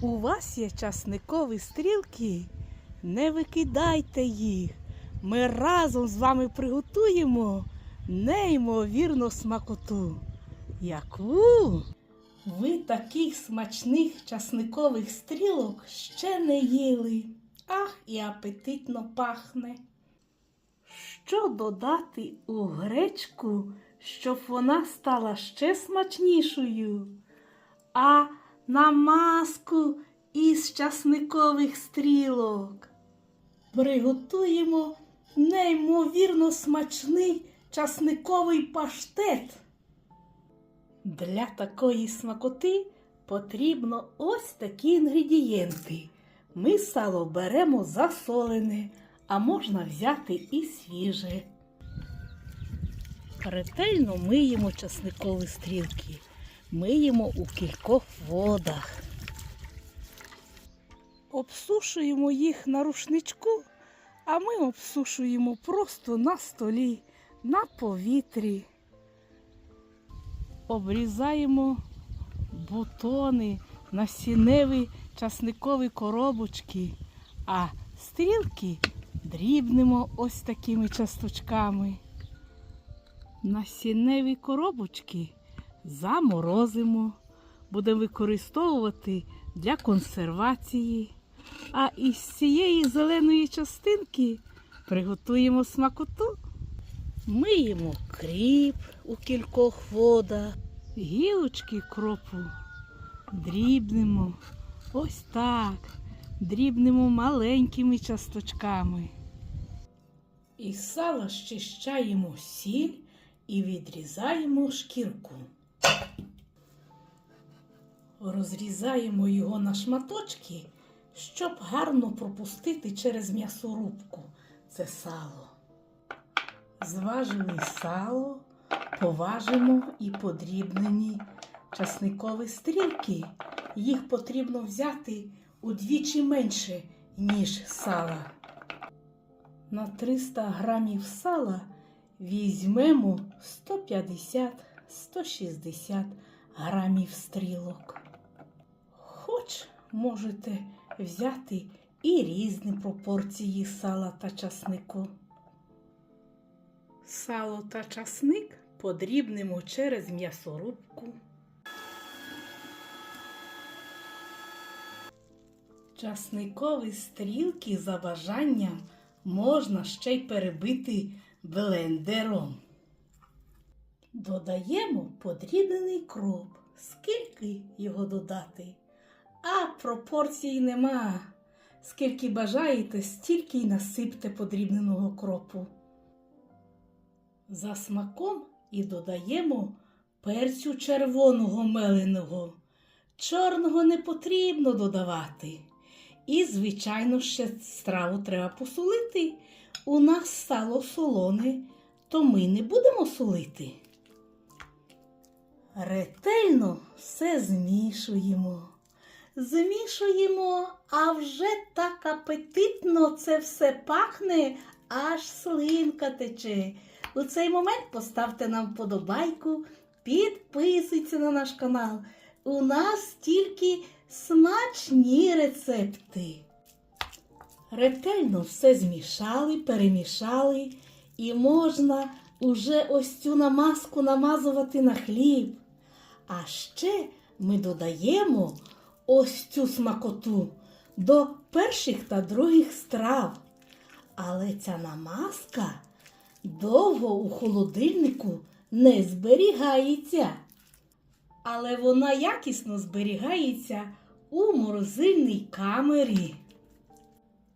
У вас є часникові стрілки? Не викидайте їх. Ми разом з вами приготуємо неймовірну смакоту. Яку? Ви таких смачних часникових стрілок ще не їли. Ах, і апетитно пахне. Що додати у гречку, щоб вона стала ще смачнішою? А намазку із часникових стрілок. Приготуємо неймовірно смачний часниковий паштет. Для такої смакоти потрібно ось такі інгредієнти. Ми сало беремо засолене, а можна взяти і свіже. Ретельно миємо часникові стрілки. Миємо у кількох водах. Обсушуємо їх на рушничку, а ми обсушуємо просто на столі, на повітрі. Обрізаємо бутони, насінневі часникові коробочки, а стрілки дрібнемо ось такими часточками. Насінневі коробочки заморозимо, будемо використовувати для консервації. А із цієї зеленої частинки приготуємо смакоту. Миємо кріп у кількох водах, гілочки кропу дрібнемо. Ось так. Дрібнемо маленькими часточками. Із сала щищаємо сіль і відрізаємо шкірку. Розрізаємо його на шматочки, щоб гарно пропустити через м'ясорубку це сало. Зважили сало, поважимо і подрібнені часникові стрілки. Їх потрібно взяти удвічі менше, ніж сала. На 300 грамів сала візьмемо 150-160 грамів стрілок. Хоч можете взяти і різні пропорції сала та часнику. Сало та часник подрібнемо через м'ясорубку. Часникові стрілки за бажанням можна ще й перебити блендером. Додаємо подрібнений кроп. Скільки його додати? А пропорцій нема. Скільки бажаєте, стільки й насипте подрібненого кропу. За смаком і додаємо перцю червоного меленого. Чорного не потрібно додавати. І, звичайно, ще страву треба посолити. У нас сало солоне, то ми не будемо солити. Ретельно все змішуємо. Змішуємо, а вже так апетитно це все пахне, аж слинка тече. У цей момент поставте нам вподобайку, підписуйтесь на наш канал. У нас тільки смачні рецепти. Ретельно все змішали, перемішали, і можна уже ось цю намазку намазувати на хліб. А ще ми додаємо ось цю смакоту до перших та других страв. Але ця намазка довго у холодильнику не зберігається. Але вона якісно зберігається у морозильній камері.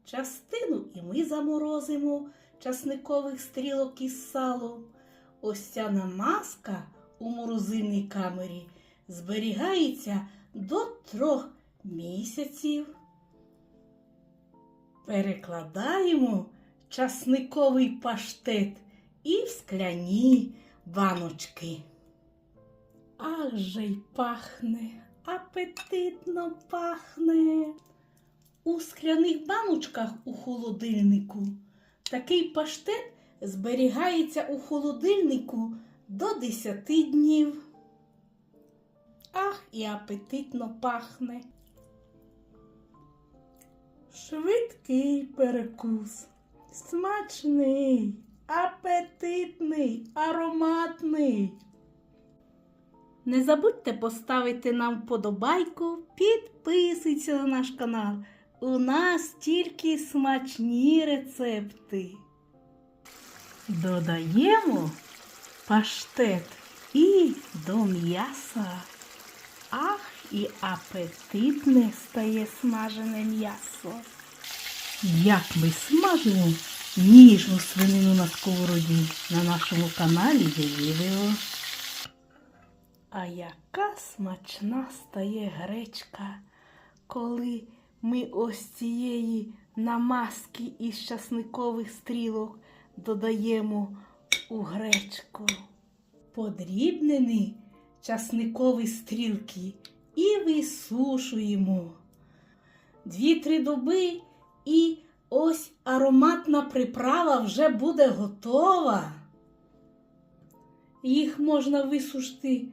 Частину і ми заморозимо часникових стрілок із салом. Ось ця намазка у морозильній камері зберігається до трьох місяців. Перекладаємо часниковий паштет і в скляні баночки. Ах же й пахне, апетитно пахне. У скляних баночках у холодильнику такий паштет зберігається у холодильнику до 10 днів. Ах, і апетитно пахне. Швидкий перекус. Смачний, апетитний, ароматний. Не забудьте поставити нам вподобайку, підписуйтесь на наш канал. У нас тільки смачні рецепти. Додаємо паштет і до м'яса. Ах, і апетитне стає смажене м'ясо. Як ми смажимо ніжну свинину на сковороді на нашому каналі є відео. А яка смачна стає гречка, коли ми ось цієї намазки із часникових стрілок додаємо у гречку. Подрібнені часникові стрілки і висушуємо. Дві-три доби і ось ароматна приправа вже буде готова. Їх можна висушити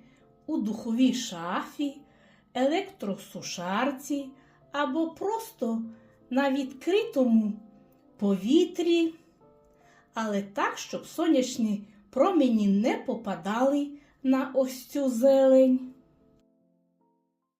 у духовій шафі, електросушарці або просто на відкритому повітрі, але так, щоб сонячні промені не попадали на ось цю зелень.